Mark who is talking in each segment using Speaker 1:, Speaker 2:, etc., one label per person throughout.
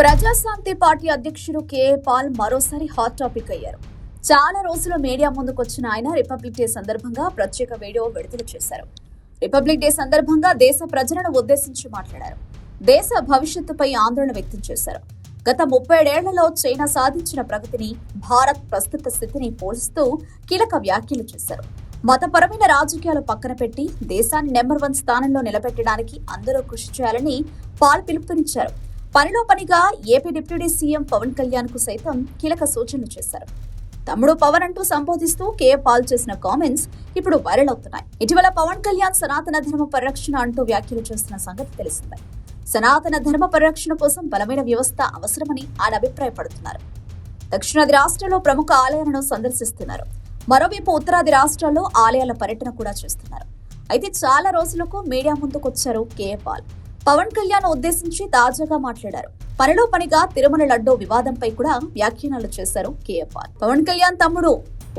Speaker 1: Praja Shanti party అధ్యక్షుడు KA Paul మరోసారి hot topic అయ్యారు. చాలా రోజులు మీడియా ముందుకొచ్చిన ఆయన రిపబ్లిక్ డే సందర్భంగా ప్రత్యేక వీడియో విడుదల చేశారు. రిపబ్లిక్ డే సందర్భంగా దేశ ప్రజలను ఉద్దేశించి మాట్లాడారు. దేశ భవిష్యత్తుపై ఆందోళన వ్యక్తం చేశారు. గత ముప్పై ఏళ్ళలో చైనా సాధించిన ప్రగతిని భారత్ ప్రస్తుత స్థితిని పోలుస్తూ కీలక వ్యాఖ్యలు చేశారు. మతపరమైన రాజకీయాలు పక్కన పెట్టి దేశాన్ని నెంబర్ వన్ స్థానంలో నిలబెట్టడానికి అందరూ కృషి చేయాలని పాల్ పిలుపునిచ్చారు. పనిలో పనిగా ఏపీ డిప్యూటీ సీఎం పవన్ కళ్యాణ్కు సైతం కీలక సూచనలు చేశారు. తమ్ముడు పవన్ అంటూ సంబోధిస్తూ కే పాల్ చేసిన కామెంట్స్ ఇప్పుడు వైరల్ అవుతున్నాయి. ఇటీవల పవన్ కళ్యాణ్ సనాతన ధర్మ పరిరక్షణ అంటూ వ్యాఖ్యలు చేస్తున్న సంగతి తెలిసిందే. సనాతన ధర్మ పరిరక్షణ కోసం బలమైన వ్యవస్థ అవసరమని ఆయన అభిప్రాయపడుతున్నారు. దక్షిణాది రాష్ట్రాల్లో ప్రముఖ ఆలయాలను సందర్శిస్తున్నారు. మరోవైపు ఉత్తరాది రాష్ట్రాల్లో ఆలయాల పర్యటన కూడా చేస్తున్నారు. అయితే చాలా రోజులకు మీడియా ముందుకొచ్చారు కే పాల్. పవన్ కళ్యాణ్ ఉద్దేశించి తాజాగా మాట్లాడారు. పనిలో పనిగా తిరుమల లడ్డూ వివాదంపై కూడా వ్యాఖ్యానాలు చేశారు కేఎఫ్ఆర్. పవన్ కళ్యాణ్ తమ్ముడు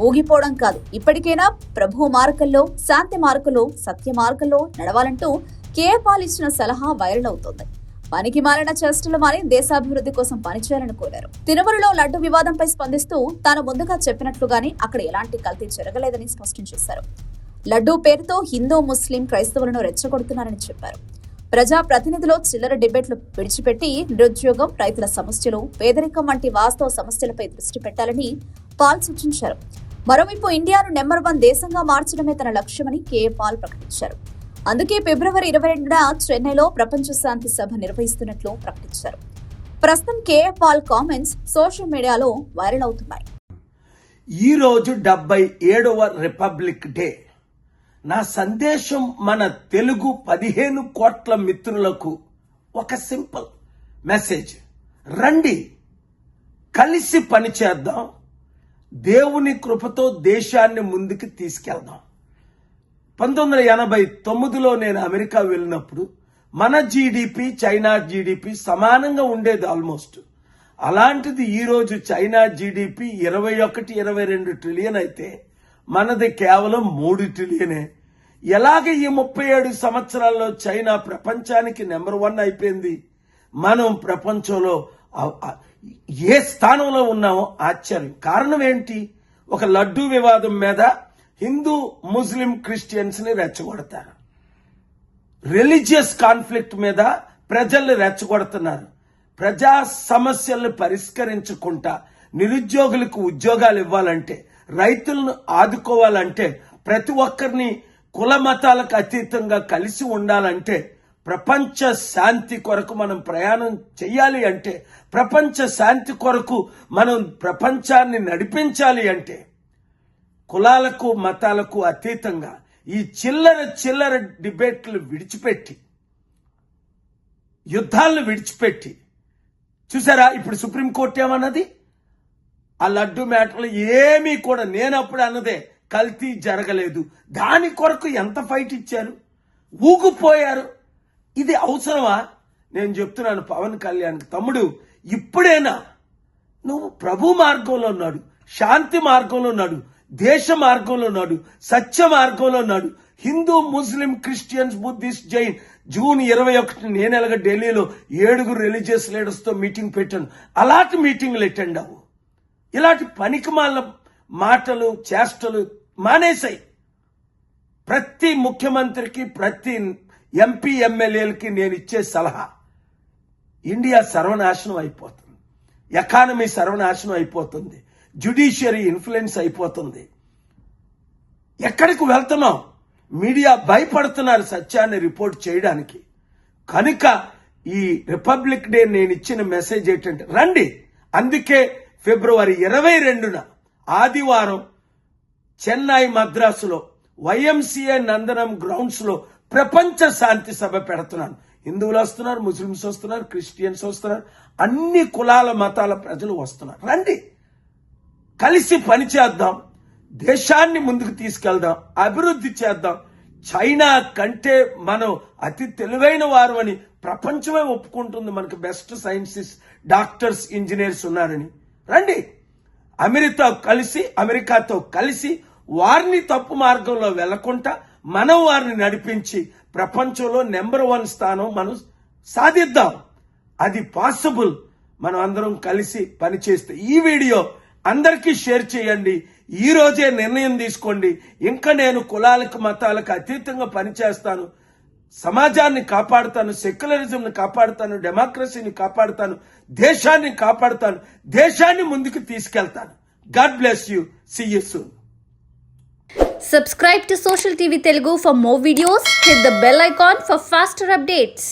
Speaker 1: ఊగిపోవడం కాదు. ఇప్పటికైనా ప్రభు మార్గంలో శాంతి మార్గంలో సత్య మార్గంలో నడవాలంటూ కేఎఫ్ఆర్ పాల్ ఇచ్చిన సలహా వైరల్ అవుతోంది. పనికి మారిన చేష్టలు మారి దేశాభివృద్ధి కోసం పనిచేయాలని కోరారు. తిరుమలలో లడ్డు వివాదంపై స్పందిస్తూ తాను ముందుగా చెప్పినట్లుగానే అక్కడ ఎలాంటి కల్తీ జరగలేదని స్పష్టం చేశారు. లడ్డూ పేరుతో హిందూ ముస్లిం క్రైస్తవులను రెచ్చగొడుతున్నారని చెప్పారు. ప్రజా ప్రతినిధులు చిల్లర డిబేట్లు విడిచిపెట్టి నిరుద్యోగం రైతుల సమస్యలు పేదరికం వంటి వాస్తవ సమస్యలపై దృష్టి పెట్టాలని పాల్ సూచించారు. మరోవైపు ఇండియాను నెంబర్ వన్ దేశంగా మార్చడమే తన లక్ష్యమని కేఏ పాల్ ప్రకటించారు. అందుకే ఫిబ్రవరి ఇరవై రెండున చెన్నైలో ప్రపంచ శాంతి సభ నిర్వహిస్తున్నట్లు ప్రకటించారు. ప్రస్తుతం కేఏ పాల్ కామెంట్స్ సోషల్ మీడియాలో వైరల్ అవుతున్నాయి.
Speaker 2: ఈ రోజు డెబ్బై ఏడవ రిపబ్లిక్ డే. నా సందేశం మన తెలుగు పదిహేను కోట్ల మిత్రులకు ఒక సింపుల్ మెసేజ్. రండి కలిసి పనిచేద్దాం దేవుని కృపతో దేశాన్ని ముందుకు తీసుకెళ్దాం. పంతొమ్మిది వందల ఎనభై తొమ్మిదిలో నేను అమెరికా వెళ్ళినప్పుడు మన జీడిపి చైనా జీడిపి సమానంగా ఉండేది ఆల్మోస్ట్ అలాంటిది ఈరోజు చైనా జీడిపి ఇరవై ఒకటి ఇరవై రెండు ట్రిలియన్ అయితే మనది కేవలం మూడు ట్రిలియనే ఎలాగ ఈ ముప్పై ఏడు సంవత్సరాల్లో చైనా ప్రపంచానికి నెంబర్ వన్ అయిపోయింది. మనం ప్రపంచంలో ఏ స్థానంలో ఉన్నామో ఆశ్చర్యం. కారణం ఏంటి? ఒక లడ్డూ వివాదం మీద హిందూ ముస్లిం క్రిస్టియన్స్ని రెచ్చగొడతారు. రిలీజియస్ కాన్ఫ్లిక్ట్ మీద ప్రజల్ని రెచ్చగొడుతున్నారు. ప్రజా సమస్యలను పరిష్కరించుకుంటా నిరుద్యోగులకు ఉద్యోగాలు ఇవ్వాలంటే రైతులను ఆదుకోవాలంటే ప్రతి ఒక్కరిని కుల మతాలకు అతీతంగా కలిసి ఉండాలంటే ప్రపంచ శాంతి కొరకు మనం ప్రయాణం చేయాలి అంటే ప్రపంచ శాంతి కొరకు మనం ప్రపంచాన్ని నడిపించాలి అంటే కులాలకు మతాలకు అతీతంగా ఈ చిల్లర చిల్లర డిబేట్లు విడిచిపెట్టి యుద్ధాలను విడిచిపెట్టి చూసారా ఇప్పుడు సుప్రీంకోర్టు ఏమన్నది? ఆ లడ్డు మ్యాటర్లో ఏమీ కూడా నేను అప్పుడు అన్నదే కల్తీ జరగలేదు. దాని కొరకు ఎంత ఫైట్ ఇచ్చారు? ఊగిపోయారు. ఇది అవసరమా? నేను చెప్తున్నాను పవన్ కళ్యాణ్ తమ్ముడు ఇప్పుడైనా? నువ్వు ప్రభు మార్గంలో ఉన్నాడు శాంతి మార్గంలో ఉన్నాడు దేశ మార్గంలో ఉన్నాడు సత్య మార్గంలో ఉన్నాడు. Hindu Muslim Christians Buddhist Jain. June ఇరవై ఒకటి నేను ఎలాగ ఢిల్లీలో ఏడుగురు రిలీజియస్ లీడర్స్తో మీటింగ్ పెట్టాను. అలాంటి మీటింగ్లు అటెండ్ అవ్వు. ఇలాంటి పనికిమాల మాటలు చేష్టలు మానేశాయి. ప్రతి ముఖ్యమంత్రికి ప్రతి ఎంపీ ఎమ్మెల్యేలకి నేను ఇచ్చే సలహా ఇండియా సర్వనాశనం అయిపోతుంది. ఎకానమీ సర్వనాశనం అయిపోతుంది. జ్యుడిషియరీ ఇన్ఫ్లుయెన్స్ అయిపోతుంది. ఎక్కడికి వెళ్తున్నాం? మీడియా భయపడుతున్నారు సత్యాన్ని రిపోర్ట్ చేయడానికి. కనుక ఈ రిపబ్లిక్ డే నేను ఇచ్చిన మెసేజ్ ఏంటంటే రండి. అందుకే ఫిబ్రవరి ఇరవై రెండున ఆదివారం చెన్నై మద్రాసులో వైఎంసీఏ నందనం గ్రౌండ్స్లో ప్రపంచ శాంతి సభ పెడుతున్నాను. హిందువులు వస్తున్నారు ముస్లిమ్స్ వస్తున్నారు క్రిస్టియన్స్ వస్తున్నారు అన్ని కులాల మతాల ప్రజలు వస్తున్నారు. రండి. కలిసి పనిచేద్దాం దేశాన్ని ముందుకు తీసుకెళ్దాం అభివృద్ధి చేద్దాం. చైనా కంటే మనం అతి తెలివైన వారు అని ప్రపంచమే ఒప్పుకుంటుంది. మనకు బెస్ట్ సైన్సిస్ట్ డాక్టర్స్ ఇంజనీర్స్ ఉన్నారని. రండి. అమెరికా కలిసి అమెరికాతో కలిసి వారిని తప్పు మార్గంలో వెళ్ళకుండా మనం వారిని నడిపించి ప్రపంచంలో నెంబర్ వన్ స్థానం మనం సాధిద్దాం. అది పాసిబుల్. మనం అందరం కలిసి పనిచేస్తే ఈ వీడియో అందరికీ షేర్ చేయండి. ఈ రోజే నిర్ణయం తీసుకోండి. ఇంకా నేను కులాలకు మతాలకు అతీతంగా పనిచేస్తాను. సమాజాన్ని కాపాడుతాను సెక్యులరిజం ని కాపాడుతాను డెమోక్రసీని కాపాడుతాను దేశాన్ని కాపాడుతాను దేశాన్ని ముందుకు తీసుకెళ్తాను. God bless you. See you
Speaker 3: subscribe to social TV Telugu for more videos hit the bell icon for faster updates